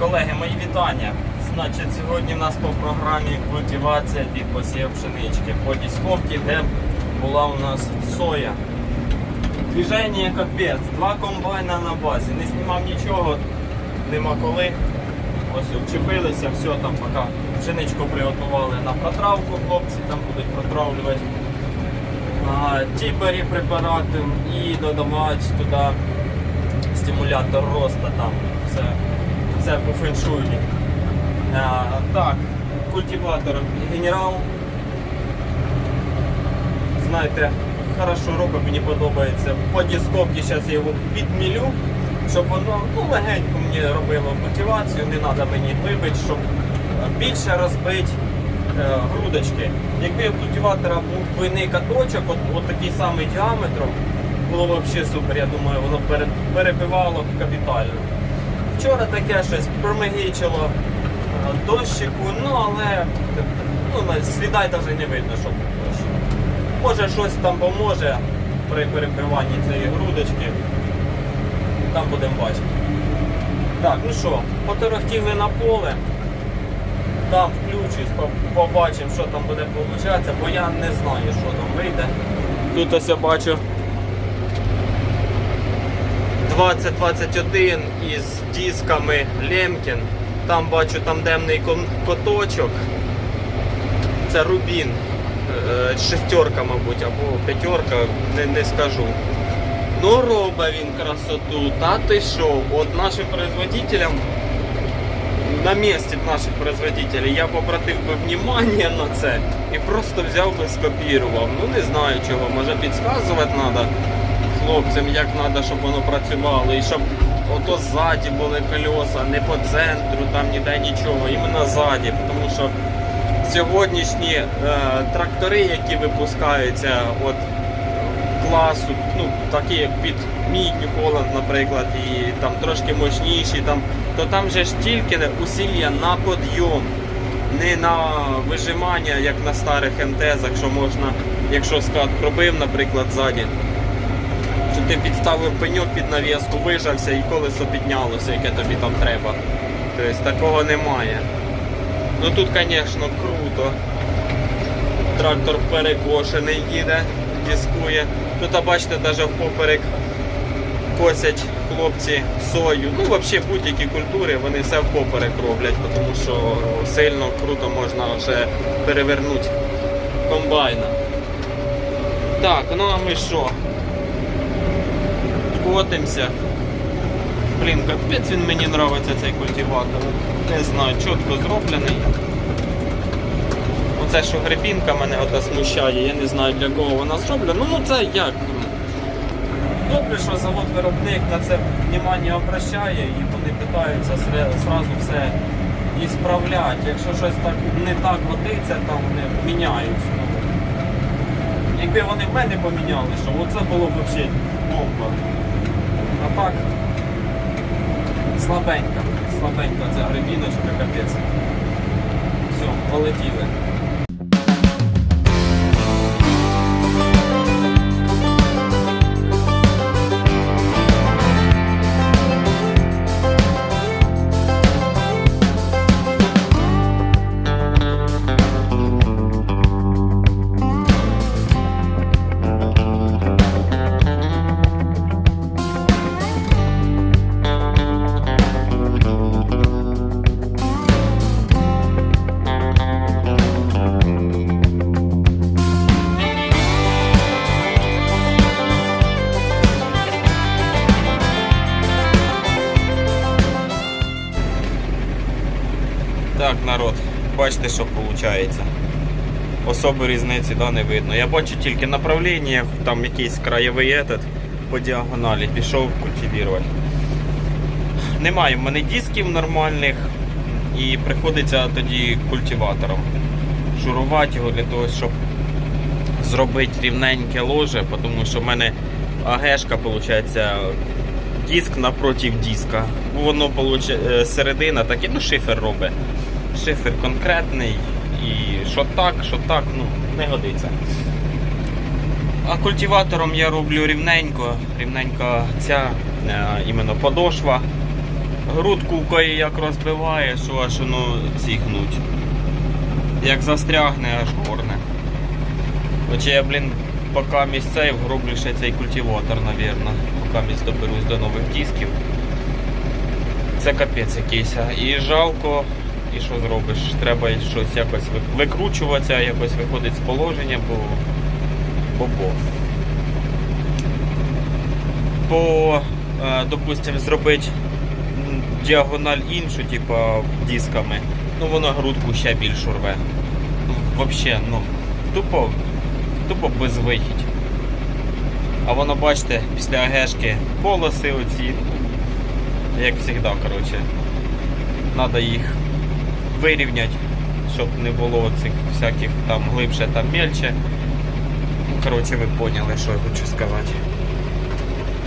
Колеги, мої вітання. Значить, сьогодні в нас по програмі культивація під посів пшенички по дісковці, де була у нас соя. Движення капець, два комбайна на базі. Не знімав нічого, нема коли. Ось вчепилися, все там поки пшеничку приготували на протравку, хлопці там будуть протравлювати. А, Тібері препарати і додавати туди стимулятор росту там. Все, все по феншуйлі. А, так, культиватор генерал. Знаєте, хорошо робить, мені подобається. По дисковці зараз я його підмілю, щоб воно ну, легенько мені робило культивацію, не треба мені вибити, щоб більше розбити е, грудочки. Якби у культиватора був двойний каточок, от, от такий самий діаметром, було б взагалі супер, я думаю, воно перебивало капітально. Вчора таке щось промигичило е, дощику, ну але ну, на- сліда навіть не видно, що дощ. Може щось там поможе при перебиванні цієї грудочки. Там будемо бачити. Так, ну що, поторохтіли на поле. Там включусь, побачимо, що там буде получатися, бо я не знаю, що там вийде. Тут ось я бачу 2021 із дисками Лемкін. Там бачу там демний кон- коточок. Це Рубін. Е, Шестерка, мабуть, або п'ятерка, не, не скажу. Ну, робить він красоту. Та ти що? От нашим производителям на місці наших производителей я б обратив би внимание на це і просто взяв би скопірував. Ну не знаю чого, може підказувати треба хлопцям, як треба, щоб воно працювало. І щоб ото ззаді були колеса, не по центру, там ніде нічого, іменно ззаді. Тому що сьогоднішні е, трактори, які випускаються от класу, ну такі як під мій Нью-Холланд, наприклад, і там трошки мощніші, там, то там же ж тільки усилля на підйом, не на вижимання, як на старих МТЗах, що можна, якщо скат пробив, наприклад, ззаді, що ти підставив пеньок під навіску, вижався і колесо піднялося, яке тобі там треба. Тобто такого немає. Ну тут, звісно, круто. Трактор перекошений їде, дискує. Тут, бачите, навіть впоперек косять хлопці сою. Ну, взагалі будь-які культури, вони все впоперек роблять, тому що сильно круто можна ще перевернути комбайна. Так, ну а ми що? Котимося. Блін, капець він мені подобається цей культиватор. Не знаю, чітко зроблений. Оце що гребінка мене ота смущає, я не знаю для кого вона зроблена. Ну, ну це як. Добре, що завод-виробник на це внимання обращає і вони питаються зразу все і справляти. Якщо щось так не так годиться, там вони міняють. Якби вони в мене поміняли, що оце було б взагалі бомба. А так слабенька, слабенька ця грибіночка, капець. Все, полетіли. Бачите, що виходить. Особи різниці да, не видно. Я бачу тільки направлення, там якийсь краєвий етат по діагоналі пішов культивувати. Немає в мене дисків нормальних і приходиться тоді культиватором шурувати його для того, щоб зробити рівненьке ложе, тому що в мене АГшка, виходить, диск напротив диска. Воно получа- е, середина, так і ну, шифер робить. Шифер конкретний. І що так, що так, ну, не годиться. А культиватором я роблю рівненько, рівненько ця е, іменно подошва грудку кої як розбиває, що аж воно ці гнуть. Як застрягне, аж горне. Хоча я, блін, поки місцей вгроблю ще цей культиватор, навірно. Поки місць доберусь до нових дисків. Це капець якийсь. І жалко, і що зробиш? Треба щось якось викручуватися, якось виходить з положення, бо. бо бо. По, е, допустим, зробити діагональ іншу, типа дисками, ну воно грудку ще більш. Ну, Вообще, ну, тупо, тупо безвихідь. А воно, бачите, після агешки полоси оці, ну, як завжди, коротше. Треба їх вирівняти, щоб не було цих всяких там глибше, там мельче. Коротше, ви поняли, що я хочу сказати.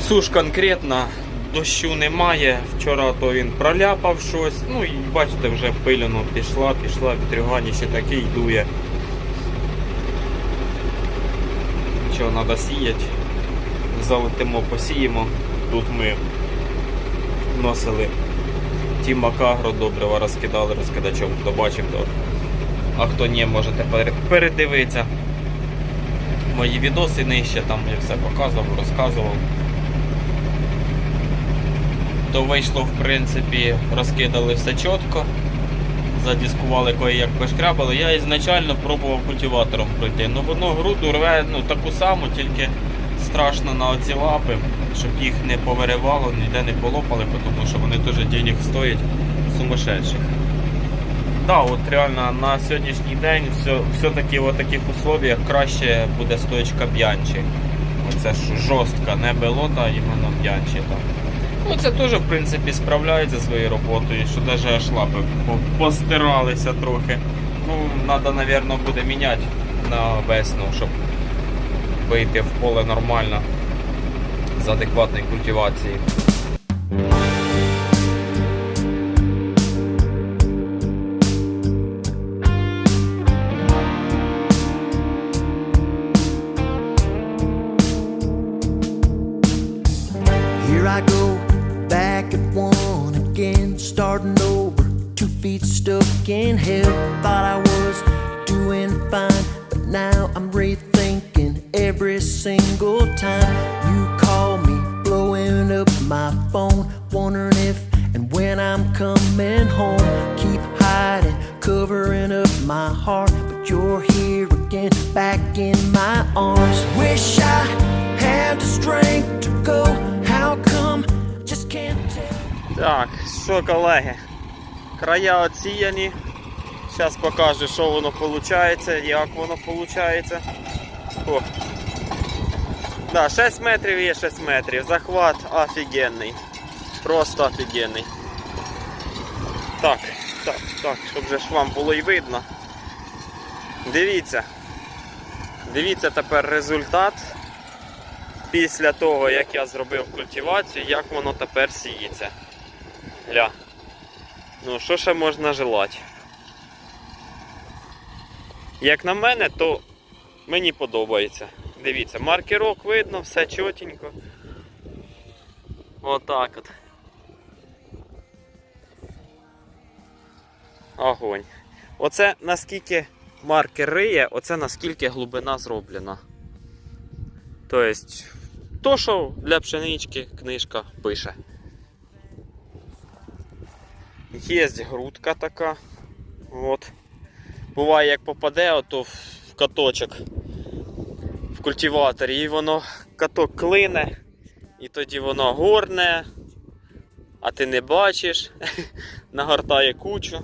Суш конкретно, дощу немає. Вчора то він проляпав щось. Ну і бачите, вже пилено пішла, пішла, ще такий дує. Що треба сіяти. Залетимо, посіємо. Тут ми вносили ті макагро добрива, розкидали розкидачом, хто бачив, то. А хто ні, можете пере- передивитися мої відоси нижче, там я все показував, розказував. То вийшло, в принципі, розкидали все чітко. Задіскували кої як пошкрябали. Я ізначально пробував культиватором пройти. Ну воно груду рве ну, таку саму, тільки страшно на оці лапи, щоб їх не повиривало, ніде не полопали, тому що вони теж денег стоять сумасшедших. Так, от реально на сьогоднішній день все, все-таки в таких условиях краще буде стоечка б'янчі. Оце ж жорстка, не белота, іменно б'янчі там. Ну це теж в принципі справляється своєю роботою, що навіть аж лапи постиралися трохи. Ну, треба, мабуть, буде міняти на весну, щоб вийти в поле нормально з адекватною культивацією. Here I go, back at one again, starting over, two feet stuck in hell. Thought I was doing fine, but now I'm rethinking every single time My phone, wondering if and when I'm coming home. Keep hiding, covering up my heart, but you're here again, back in my arms. Wish I had the strength to go. How come? Just can't tell. Так, що, колеги? Края оціяні. Зараз покажу, що воно виходить, як воно виходить. О. Да, 6 метрів є 6 метрів. Захват офігенний. Просто офігенний. Так, так, так, щоб же ж вам було і видно. Дивіться. Дивіться тепер результат після того, як я зробив культивацію, як воно тепер сіється. Гля. Ну, що ще можна желати? Як на мене, то мені подобається. Дивіться, маркерок видно, все чотенько. Отак от. Огонь. Оце наскільки маркер риє, оце наскільки глибина зроблена. Тобто, то, що для пшенички книжка пише. Є грудка така. От. Буває, як попаде, ото в каточок в культиваторі, і воно каток клине, і тоді воно горне, а ти не бачиш, нагортає кучу,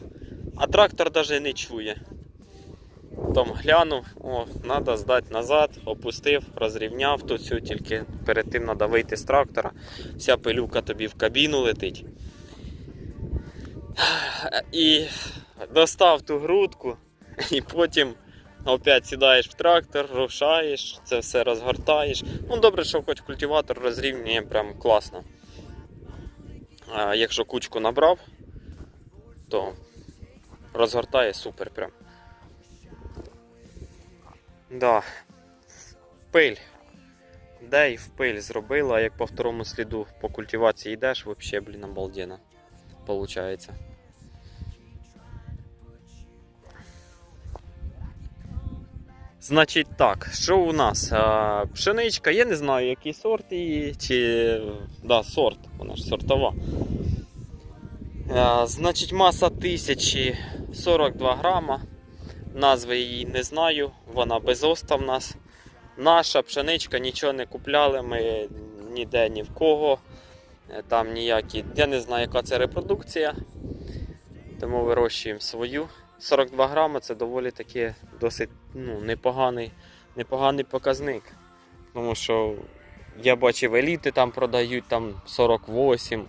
а трактор навіть не чує. Там глянув, о, треба здати назад, опустив, розрівняв ту цю, тільки перед тим треба вийти з трактора. Вся пилюка тобі в кабіну летить. І достав ту грудку, і потім опять сідаєш в трактор, рушаєш, це все розгортаєш. Ну, добре, що хоч культиватор розрівнює прям класно. А якщо кучку набрав, то розгортає супер прям. Да. Пиль. Де і в пиль зробила, як по второму сліду по культивації йдеш, взагалі, блін, обалденно. виходить. Значить так, що у нас? Пшеничка, я не знаю, який сорт її, чи. Да, сорт, вона ж сортова. Значить, маса 1042 грама. Назви її не знаю, вона без оста в нас. Наша пшеничка, нічого не купляли ми ніде ні в кого. Е, Там ніякі. Я не знаю, яка це репродукція. Тому вирощуємо свою. 42 грами це доволі таки досить ну, непоганий, непоганий показник. Тому що я бачив еліти там продають там 48.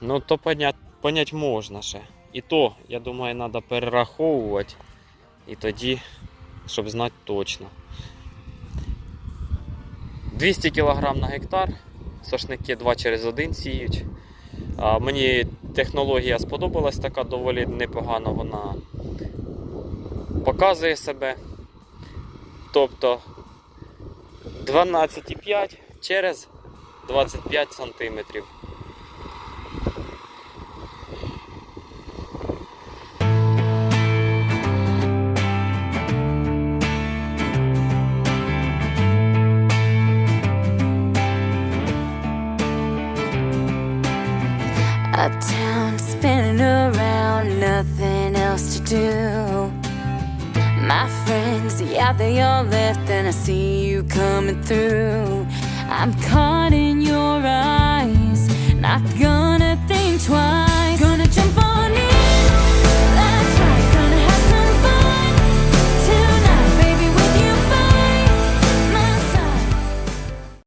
Ну то понять, понять можна ще. І то, я думаю, треба перераховувати. І тоді, щоб знати точно. 200 кг на гектар. Сошники 2 через 1 сіють. А, мені технологія сподобалась така доволі непогано вона показує себе. Тобто 12,5 через 25 сантиметрів. My friends, yeah, they all left, and I see you coming through. I'm caught in your eyes, not gonna think twice.